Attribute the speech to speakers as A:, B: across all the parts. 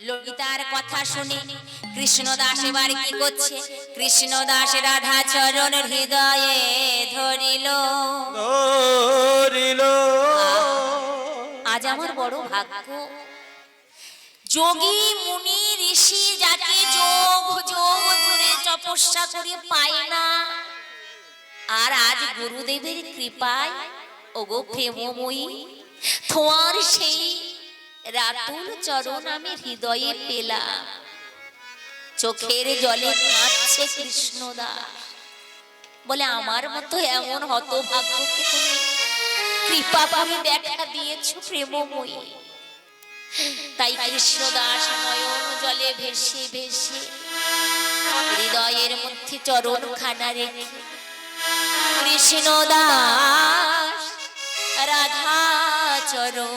A: ললিতার কথা শুনে কৃষ্ণদাস এবার কি করছে? কৃষ্ণদাস রাধা চরণ হৃদয়ে ধরিল।
B: ধরিল।
A: আজ আমার বড় ভাগ্য। যোগী মুনি ঋষি যাকে যোগ যোগ ধরে তপস্যা করে পায় না আর আজ গুরুদেবের কৃপায় ওগো প্রেমময়ী তোমার সেই রাতুল চরণ আমি হৃদয়ে পেলাম। চোখের জলে কাঁদছে কৃষ্ণদাস বলে আমার মতো এমন হতভাগ্যকে তুমি কৃপা পাবে দেখা দিয়েছ প্রেমময়ী। তাই কৃষ্ণদাস নয়ন জলে ভেসে ভেসে হৃদয়ের মধ্যে চরণ খানা রেখে কৃষ্ণদাস রাধা চরণ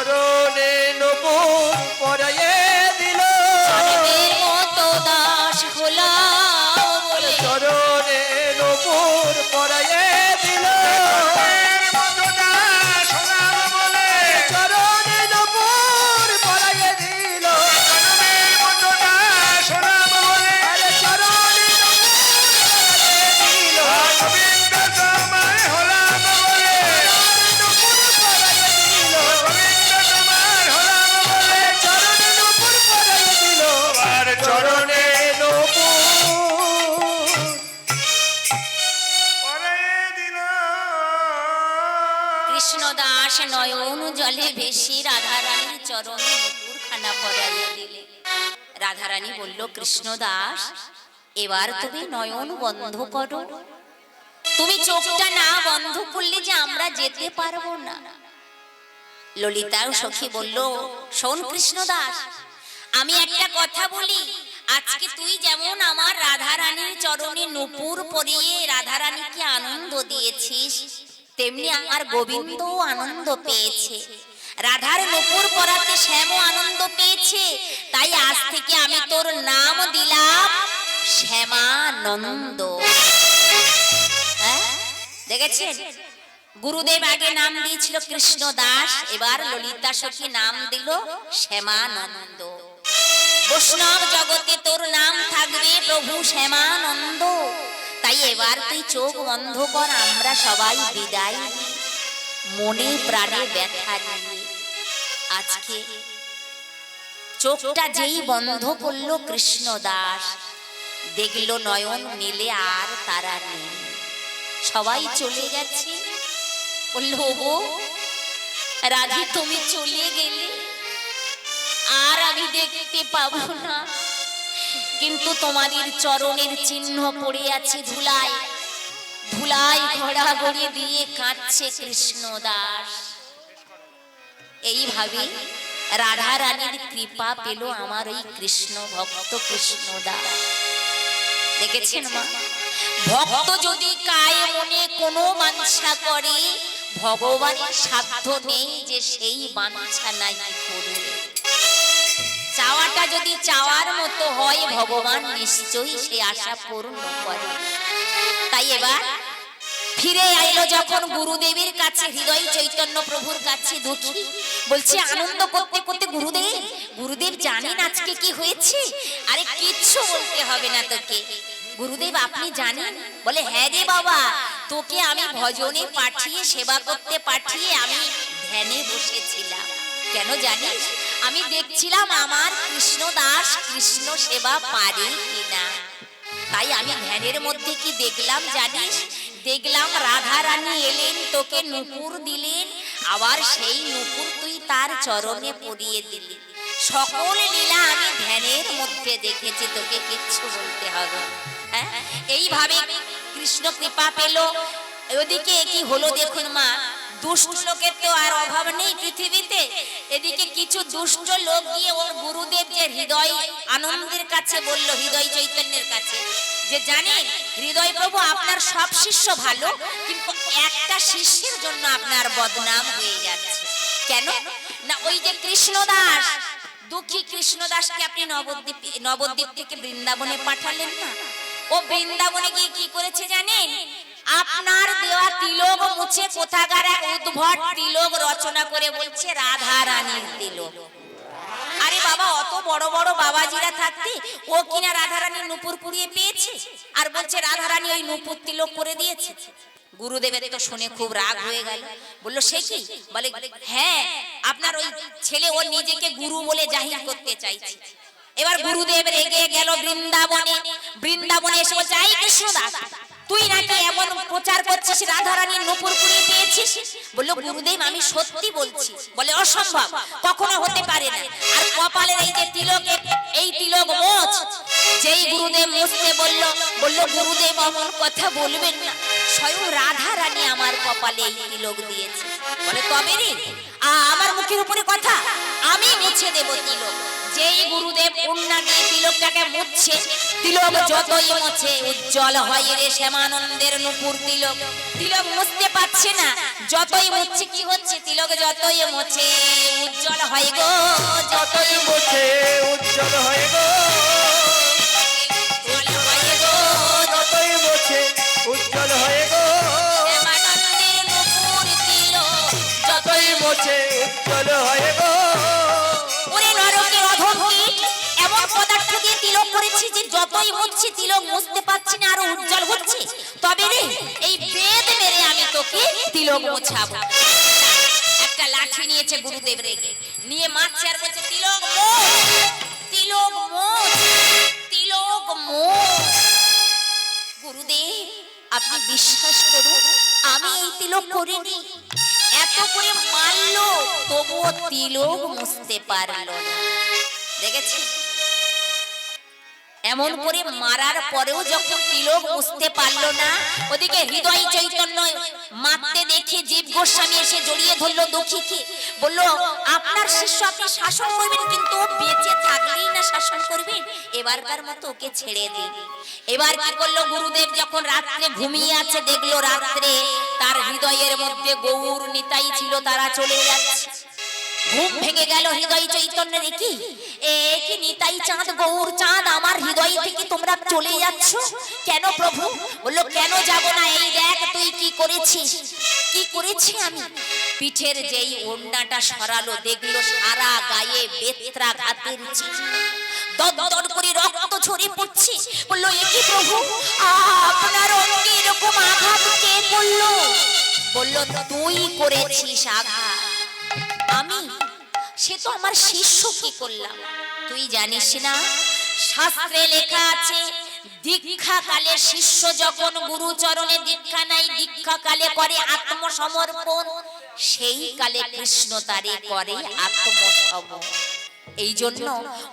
B: চরণে নব পরায়ে
A: কৃষ্ণদাস নয়ন জলে ভেসে রাধারানীর চরণে নুপুর খানা পরাইয়া দিলে। রাধারানী বলল কৃষ্ণদাস এবার তুমি নয়ন বন্ধ করো। তুমি চোখটা না বন্ধ করলে যে আমরা যেতে পারব না। ললিতাও সখী বলল, শোন কৃষ্ণদাস আমি একটা কথা বলি। আজকে তুই যেমন আমার রাধারানীর চরণে নুপুর পরিয়ে রাধারানীকে আনন্দ দিয়েছিস তেমনি আমার গোবিন্দও আনন্দ পেয়েছে। রাধার নুপুর পরাতে শ্যামও আনন্দ পেয়েছে। তাই আজ থেকে আমি তোর নাম দিলাম শ্যামানন্দ। হ্যাঁ? দেখেছেন? গুরুদেব আগে নাম দিয়েছিল কৃষ্ণ দাস এবার ললিতা সখী নাম দিল শ্যামানন্দ। বৈষ্ণব জগতে তোর নাম থাকবে প্রভু শ্যামানন্দ। তাই এবার তুই চোখ বন্ধ কর, আমরা সবাই বিদায় মনে প্রাণে ব্যথা নিয়ে। আজকে চোখটা যেই বন্ধ করল কৃষ্ণ দাস, দেখল নয়ন মিলে আর তারা নেই। সবাই চলে গেছে। বলল গো রাধে তুমি চলে গেলে। আর আমি দেখতে পাবো না। কিন্তু তোমাদের চরণের চিহ্ন পড়ে আছে ধুলায় ধুলায় ঘোড়াঘড়ি দিয়ে কাঁদছে কৃষ্ণ দাস এইভাবে রাধা রানীর কৃপা পেল আমার ওই কৃষ্ণ ভক্ত কৃষ্ণ দাস দেখেছেন মা? ভক্ত যদি কায় মনে কোনো বাঞ্ছা করে, ভগবানের সাধ্য নেই যে সেই বাঞ্ছা নাই করে। চাওয়াটা যদি চাওয়ার মতো হয়, ভগবান নিশ্চয়ই সে আশা পূর্ণ করে। তাই এবার ফিরে আইলো যখন গুরুদেবের কাছে, হৃদয় চৈতন্য প্রভুর কাছে দুঃখী। বলছে, আনন্দ করতে করতে গুরুদেব গুরুদেব জানেন আজকে কি হয়েছে? আরে কিচ্ছু বলতে হবে না তোকে। গুরুদেব, আপনি জানেন? বলে হ্যাঁ রে বাবা, তোকে আমি ভজনে পাঠিয়ে, সেবা করতে পাঠিয়ে আমি ধ্যানে বসেছিলাম। কেন জানিস? আমি দেখছিলাম আমার কৃষ্ণ দাস, কৃষ্ণ সেবা পারে কিনা। তাই আমি ধ্যানের মধ্যে কি দেখলাম জানিস? দেখলাম রাধা রানী এলেন, তোকে নুপুর দিলেন, আবার সেই নুপুর তুই তার চরণে পরিয়ে দিলি। সকল লীলা আমি ধ্যানের মধ্যে দেখেছি, তোকে কিচ্ছু বলতে হবে হ্যাঁ? এইভাবে কৃষ্ণ কৃপা পেল। ওদিকে কি হলো দেখুন মা দুষ্ট লোকের তো আর অভাব নেই পৃথিবীতে। এদিকে কিছু দুষ্ট লোক গিয়ে ওর গুরুদেব যে হৃদয়, আনন্দের কাছে বলল, হৃদয় চৈতন্যের কাছে। যে জানেন হৃদয় প্রভু আপনার সব শিষ্য ভালো, কিন্তু একটা শিষ্যের জন্য আপনার বদনাম হয়ে যাচ্ছে। কেন? না, ওই যে কৃষ্ণদাস, দুঃখী কৃষ্ণদাসকে আপনি নবদ্বীপ নবদ্বীপ থেকে বৃন্দাবনে পাঠালেন না? ও বৃন্দাবনে গিয়ে কি করেছে জানেন? আপনার দেওয়া তিলক মুছে কোথাকার এক উদ্ভট তিলক রচনা করে বলছে রাধা রানীর তিলক। আরে বাবা, অত বড় বড় বাবাজিরা থাকতে ও কিনা রাধারানীর নুপুর পুড়িয়ে পেয়েছে? আর বলছে রাধা রানী ওই নুপুর তিলক করে দিয়েছে। গুরুদেবের তো শুনে খুব রাগ হয়ে গেল। বলল, সে কি? বলে হ্যাঁ আপনার ওই ছেলে ও নিজেকে গুরু বলে জাহির করতে চাইছে। এবার গুরুদেব রেগে গেল বৃন্দাবনে। বৃন্দাবনে এসে আই কৃষ্ণদাস তুই নাকি এমন প্রচার করছিস রাধারানীর নুপুর পুড়িয়ে পেয়েছিস? বলল, গুরুদেব, আমি সত্যি বলছি। বলে, অসম্ভব, কখনো হতে পারে না। আর কপালের এই যে তিলক, এই তিলক মোচ, যেই গুরুদেব মুছতে বলল বলল, গুরুদেব, অমন কথা বলবেন না। স্বয়ং রাধা রানী আমার কপালে এই তিলক দিয়েছে। বলে, তবে রে আমার মুখের উপরে কথা। আমি মুছে দেব তিলক। যেই গুরুদেব কন্যা দিয়ে তিলকটাকে মুছছে তিলক যতই মুছে, উজ্জ্বল হয় রে শ্যামানন্দের নুপুর তিলক। তিলক মুছতে পারছে না, যতই মুছছে কি হচ্ছে, তিলক যতই মুছে, উজ্জ্বল হয় গো,
B: যতই মুছে, উজ্জ্বল হয়ে গো।
A: উজ্জ্বল হয়ে গো। শ্যামানন্দের নুপুর তিলক,
B: যতই মুছে, উজ্জ্বল হয়ে গো।
A: তিলক মোছাবো একটা লাঠি নিয়েছে গুরুদেব রেগে। নিয়ে মারছে আর বলছে, তিলক তিলক তিলক গুরুদেব, আপনি বিশ্বাস করুন, আমি এই তিলক করিনি। এত করে মারলো, তবুও তিলক মুছতে পারল না। দেখেছি এমন করে মারার পরেও যখন তিলক মুছতে পারল না ওদিকে হৃদয় চৈতন্য মারতে দেখে জীব গোস্বামী এসে জড়িয়ে ধরলো দুঃখীকে বলল আপনার শিষ্য আপনি শাসন করবেন কিন্তু বেঁচে থাকলেই না শাসন করবেন। এবারকার মতো ওকে ছেড়ে দিন এবার কি করল? গুরুদেব যখন রাত্রে ঘুমিয়ে আছে দেখল রাত্রে তার হৃদয়ের মধ্যে গৌর নিতাই ছিল তারা চলে যাচ্ছে। ঘুম ভেঙে গেল হৃদয় চৈতন্যের কি এ কি নিতাই চাঁদ, গৌর চাঁদ, আমার হৃদয় থেকে তোমরা চলে যাচ্ছ? কেন প্রভু? বলল, কেন যাব না? এই দেখ, তুই কি করেছিস? কি করেছি আমি? পিঠের যেই ওড়নাটা সরালো, দেখল সারা গায়ে বেত্রা ঘাতের চিহ্ন। দদ করে রক্ত ঝরে পড়ছে। বলল, এ কি প্রভু? আপনার অঙ্গে এরকম আঘাত কে করল? বলল, তুই করেছিস আঘাত। আমি? সে তো আমার শিষ্য কি করলাম। তুই জানিস না, শাস্ত্রে লেখা আছে দীক্ষা কালে শিষ্য যখন গুরু চরণে দীক্ষা নাই দীক্ষা কালে করে আত্মসমর্পণ। সেই কালে কৃষ্ণ তারে করে আত্মসমর্পণ এই জন্য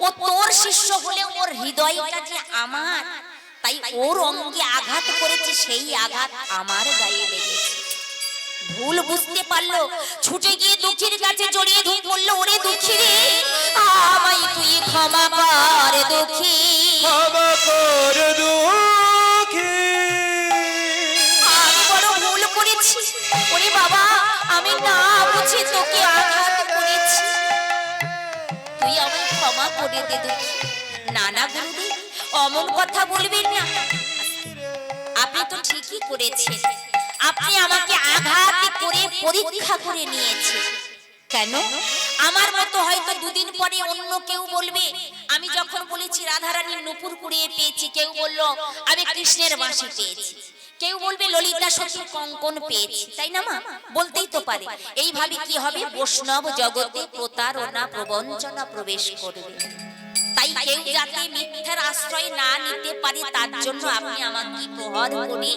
A: ও তোর শিষ্য হলে ওর হৃদয়টা যে আমার, তাই ওর অঙ্গে আঘাত করেছে, সেই আঘাত আমার গায়ে লেগেছে। ভুল বুঝতে পারল। ছুটে গিয়ে দুঃখীর কাছে জড়িয়ে ধরে বলল ওরে দুঃখী রে আমায় তুই ক্ষমা কর দুঃখী।
B: ক্ষমা কর দুঃখী।
A: আমি বড় ভুল করেছি। ওরে বাবা আমি না বুঝে তোকে আঘাত করেছি। তুই আমায় ক্ষমা করে দে দুঃখী। না না গুরুদেব অমন কথা বলবেন না। আপনি তো ঠিকই করেছেন। আপনি আমাকে আঘাত করে পরীক্ষা করে নিয়েছেন। কেন? আমার মতো হয়তো দুদিন পরে অন্য কেউ বলবে, আমি যখন বলেছি রাধারানীর নুপুর কুড়িয়ে পেয়েছি, কেউ বলল, আমি কৃষ্ণের বাঁশি পেয়েছি। কেউ বলবে, ললিতা সখীর কঙ্কন পেয়েছি। তাই না, মা? বলতেই তো পারে। এইভাবে কি হবে? বৈষ্ণব জগতে প্রতারণা প্রবঞ্চনা প্রবেশ করবে। তাই কেউ যাতে মিথ্যার আশ্রয় না নিতে পারে, তার জন্য আপনি আমাকে প্রহর করে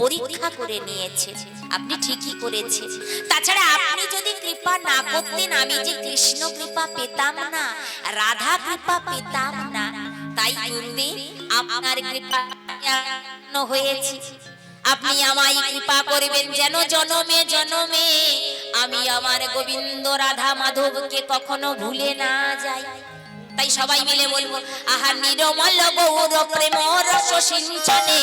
A: পরীক্ষা করে নিয়েছেন। আপনি ঠিকই করেছেন। তাছাড়া আপনি যদি কৃপা না করতেন, আমি যে কৃষ্ণ কৃপা পেতাম না, রাধা কৃপা পেতাম না, তাই গুরুদেব আপনার কৃপা হয়েছে। আপনি আমায় কৃপা করবেন যেন জনমে জনমে। আমি আমার গোবিন্দ রাধা মাধবকে কখনো ভুলে না যাই। তাই সবাই মিলে বলব, আহা নিরমল গৌর প্রেম রস সিঞ্চনে।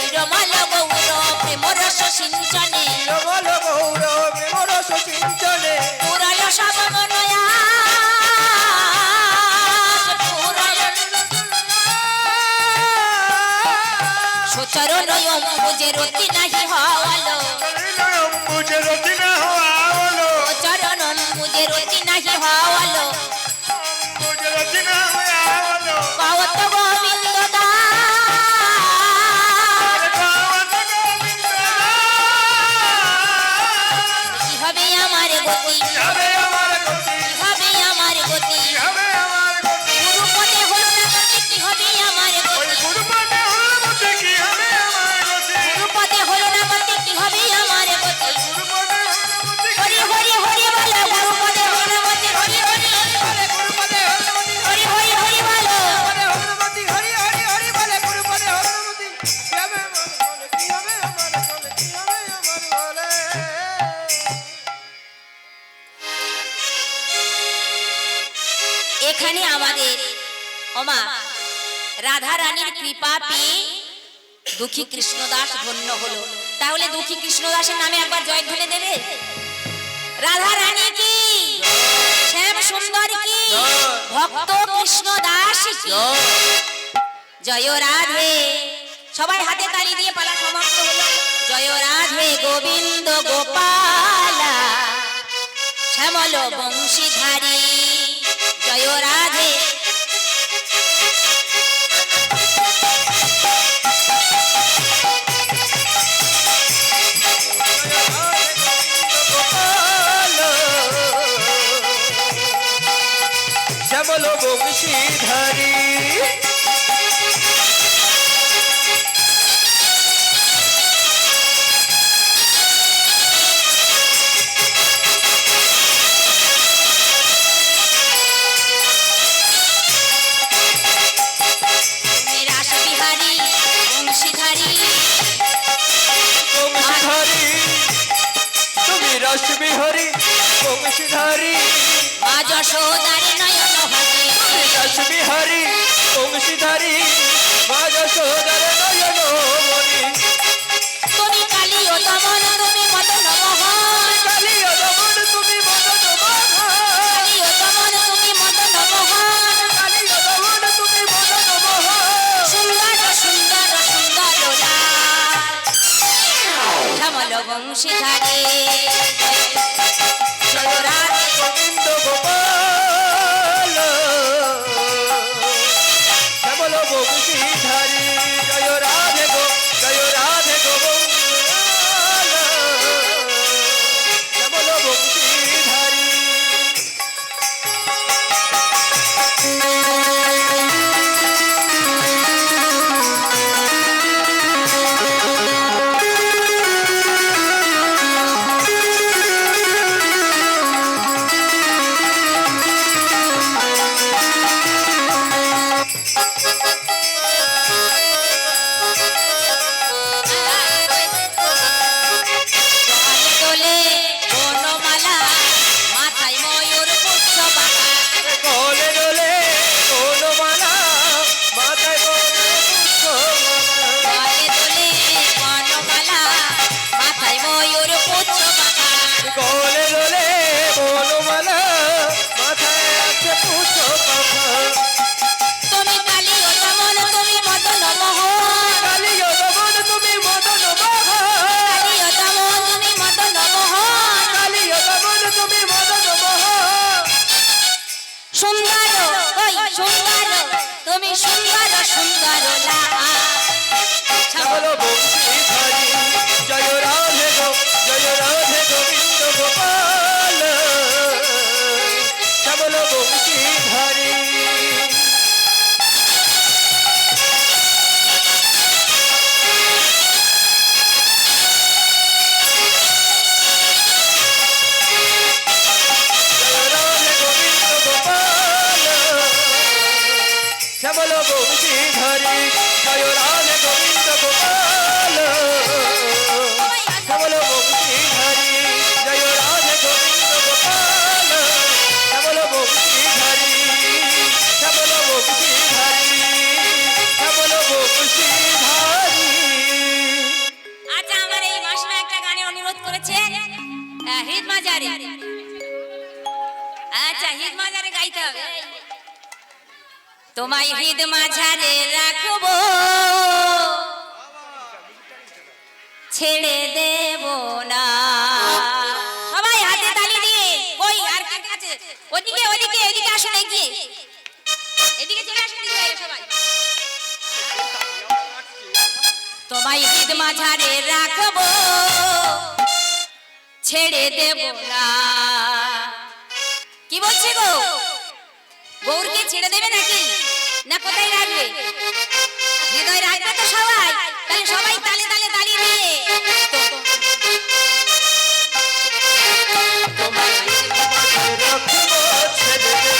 A: নিরমল গৌর প্রেম রস সিঞ্চনে।
C: রমণ গৌর
A: সুচর বুঝে রতি নাহি হওয়ালো।
C: মুঝে রচনা হওয়া যাবে
A: দুঃখী কৃষ্ণদাস ধন্য হলো। তাহলে দুঃখী কৃষ্ণদাসের নামে একবার জয় ঢেলে দেবে? রাধা রানী কি? শ্যাম সুন্দর কি? ভক্ত কৃষ্ণদাস জয় রাধে। সবাই হাতে তালি দিয়ে পালা সমাপ্ত হলো। জয় রাধে গোবিন্দ গোপালা। শ্যামল বংশীধারী। জয় রাধে।
C: বংশীধারী
A: তুমি রসবিহরি বংশীধারী মা যশোদারে নয়ন হবে
C: রসবিহারী বংশীধারী মা যশোদর নয়ন মণি
A: তুমি কালী ও দমন তুমি মদন মোহন।
C: কালিয় দমন তুমি মদন মোহন।
A: কালী ও দমন তুমি মদন মোহন।
C: কালিয় দমন তুমি মদন মোহন।
A: সুন্দর সুন্দর সুন্দর শ্যামল বংশীধারী। জয় রাধে
C: গোবিন্দ গোপাল
A: তোমায় হিদ মাঝারে রাখব। ছেড়ে দেব না। সবাই হাতে তালি দিয়ে ওই আর কার কাছে? ওদিকে ওদিকে, এদিকে আসুন এগিয়ে এদিকে চলে আসুন সবাই তোমায় ঈদ মাঝারে রাখব। ছেড়ে দেব না। কি বলছে গো? গৌরকে ছেড়ে দেবে নাকি? না কোথায় রাখবে? হৃদয় রাখবে তো সবাই তাহলে সবাই তালে তালে তালি দিয়ে
C: তোমায় রাখব ছেড়ে দেব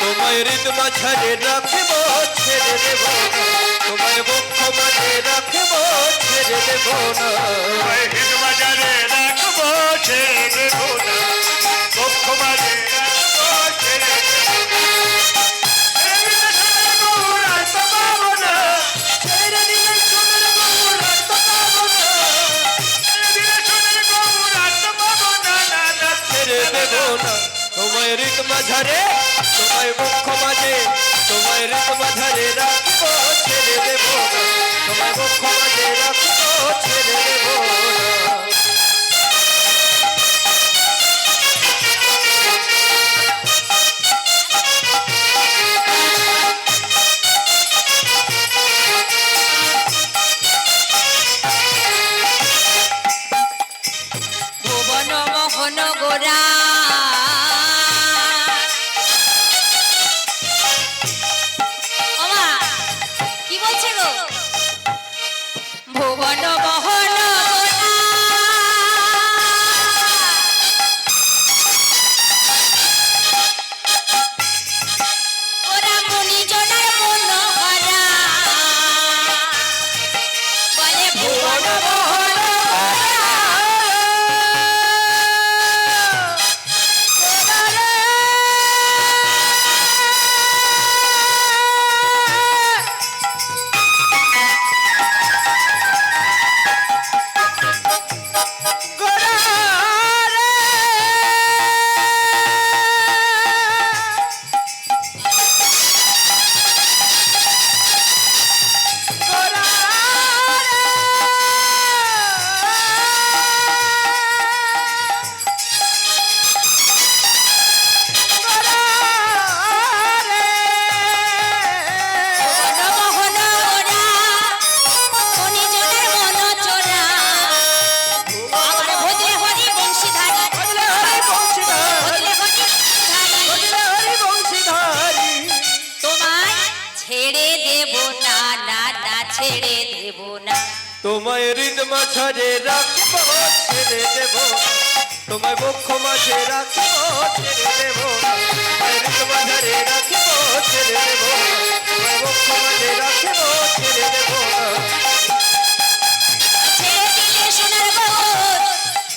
C: তোমায় হৃদ মাঝারে রাখব ছেড়ে দেব তোমায় বক্ষ মাঝে রাখব ছেড়ে দেব না তোমায় হৃদ মাঝারে তোমায় বক্ষ মাঝে তোমায় হৃদ মাঝারে রাখব তোমায় বক্ষ মাঝে রাখব ছেড়ে দেব
A: মোহন
C: হৃদ রাখব, ছেড়ে দেব। তোমায় বক্ষ মাঝে রাখব, ছেড়ে দেব। হৃদ মাঝারে রাখব, ছেড়ে দেব। তোমায় বক্ষ মাঝে রাখব, ছেড়ে দেব।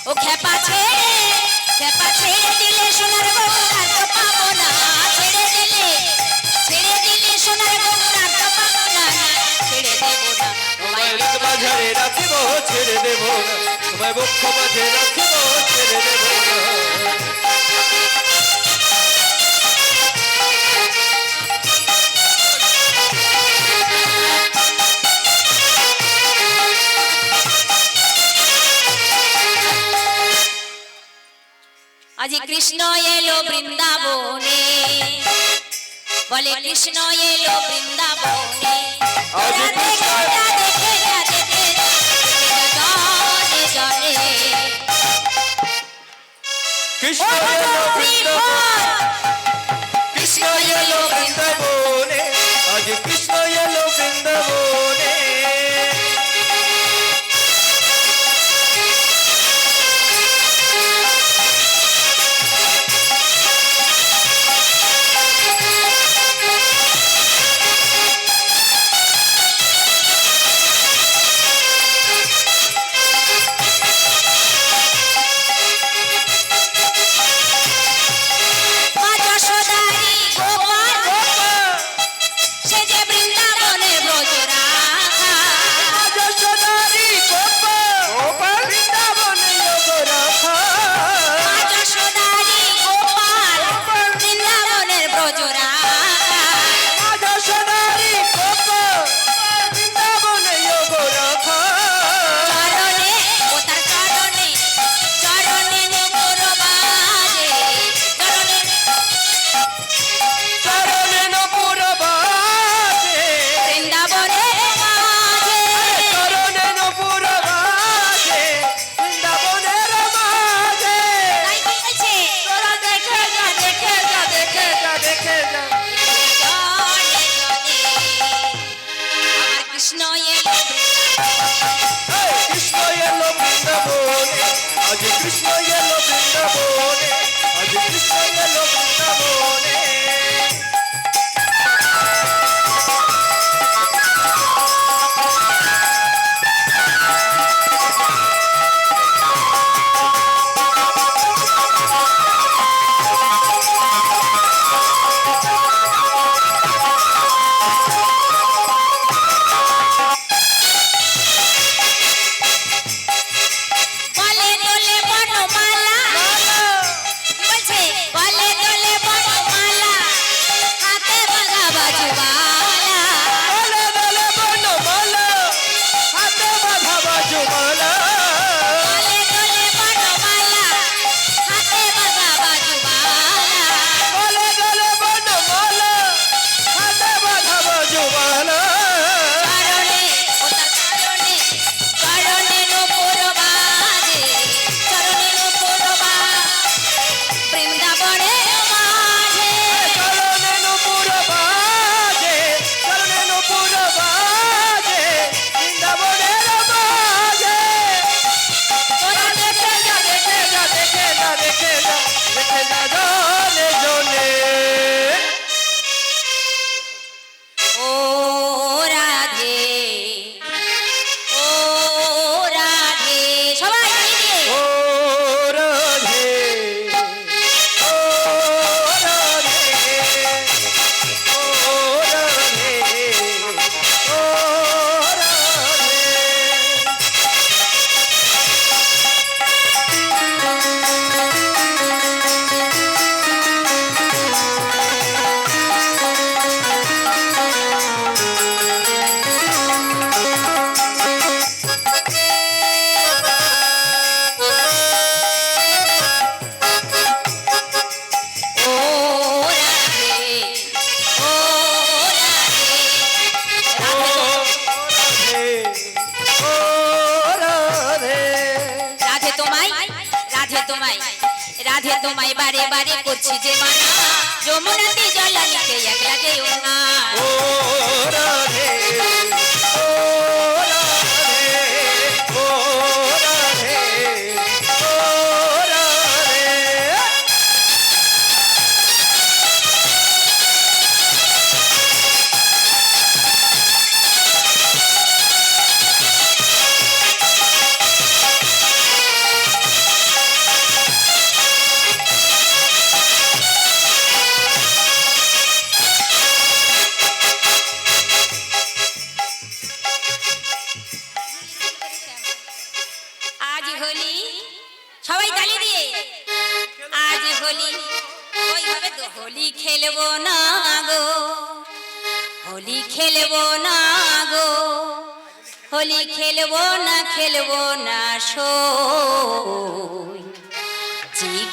A: ও খেপা ছেড়ে খেপা ছেড়ে
C: মাঝারে রাখব ছেড়ে দেব তোমায় বক্ষ মাঝে রাখব ছেড়ে দেব
A: আজ কৃষ্ণ এলো বৃন্দাবনে। বলে কৃষ্ণ এলো বৃন্দাবনে।
C: কৃষ্ণ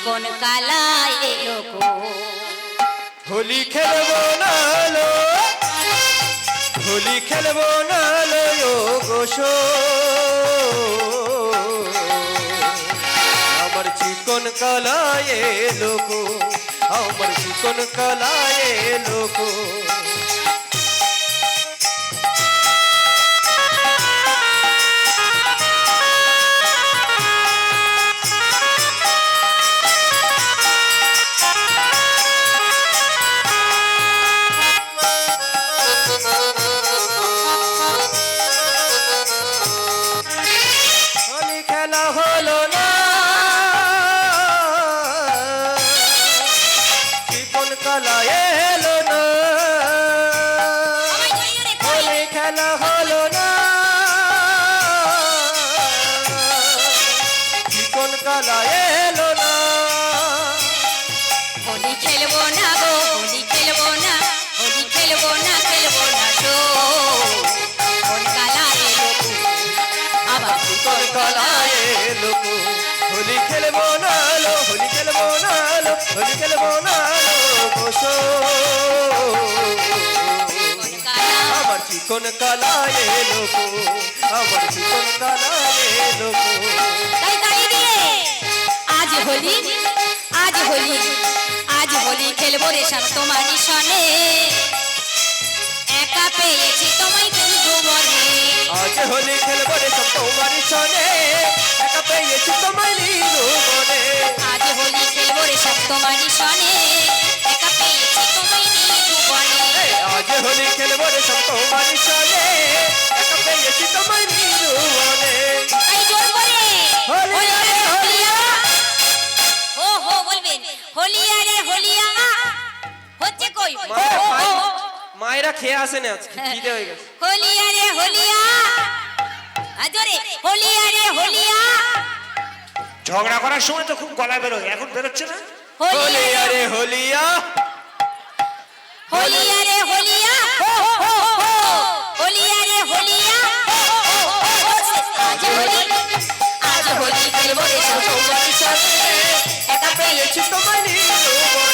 A: চিকন কালা এলো
C: হোলি খেলব না লো। হোলি খেলব না লো গোসো আমার চিকন কালায় লোক আমার চিকন কালায় লোক হোলি
A: খেলব না
C: লো হোলি খেলব না লো হোলি খেলব না লো
A: কোন কালা
C: আমার চিকন কালা এলো আমার চিকন কালা এলো
A: তাই তাই দিয়ে আজ হোলি আজ হোলি আজ হোলি খেলব রে সব তোমারই সনে একা পেয়েছি তোমায় কিন্তু মনে।
C: আজ হোলি খেলব রে সব তোমারই সনে একা পেয়েছি তোমায় নীলু মনে
A: আজ হোলি খেলব রে সব তোমারই সনে একা পেয়েছি তোমায় বনে
C: এই, আজ হোলি খেলব রে সব তোমারই সনে একা পেয়েছি তোমায় নীলু মায়েরা খেয়ে আসে না আজকে খিদে হয়ে গেছে
A: হোলি আরে হোলিয়া আজরে হোলি আরে হোলিয়া
D: ঝগড়া করার সময় তো খুব গলা বেরোয় এখন বেরোচ্ছে না
A: হোলি
C: হোলি
A: আরে
C: আরে হোলিয়া
A: হোলি আরে হোলিয়া হো হো হো হোলি আরে হোলিয়া হো, হো, হো, হো। আজ হোলি আজ হোলি খেলব রে সব তোমারই সনে একা পেয়েছি
C: পেয়েছি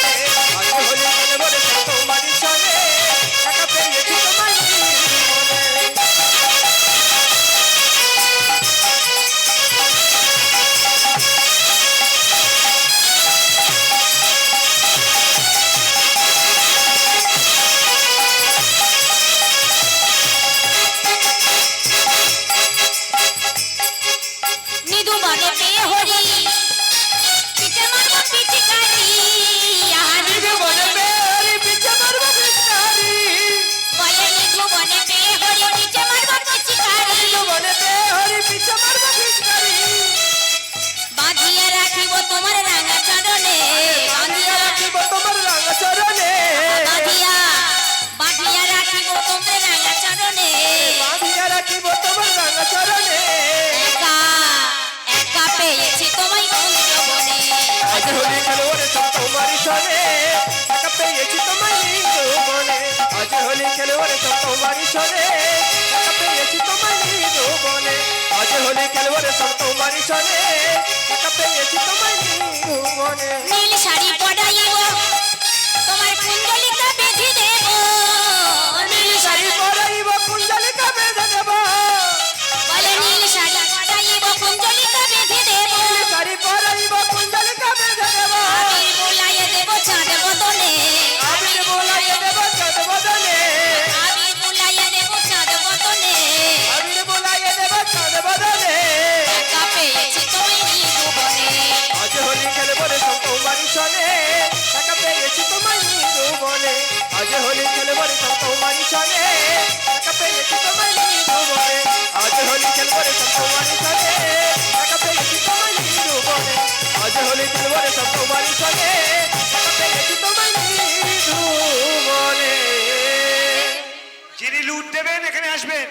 C: হোলি খেলো রে সনে একা পেয়েছি
A: তোমার বনে
C: আজ হলে খেলো রে সনে একা পেয়েছি তোমায় নিন্দু রে সন্ত মানি চলে টাকা হলি খেলব রে সন্ত মানি চলে টাকা পেয়ে কি তোমার চলে টাকা পেয়ে কি লুট দেবেন, এখানে আসবেন।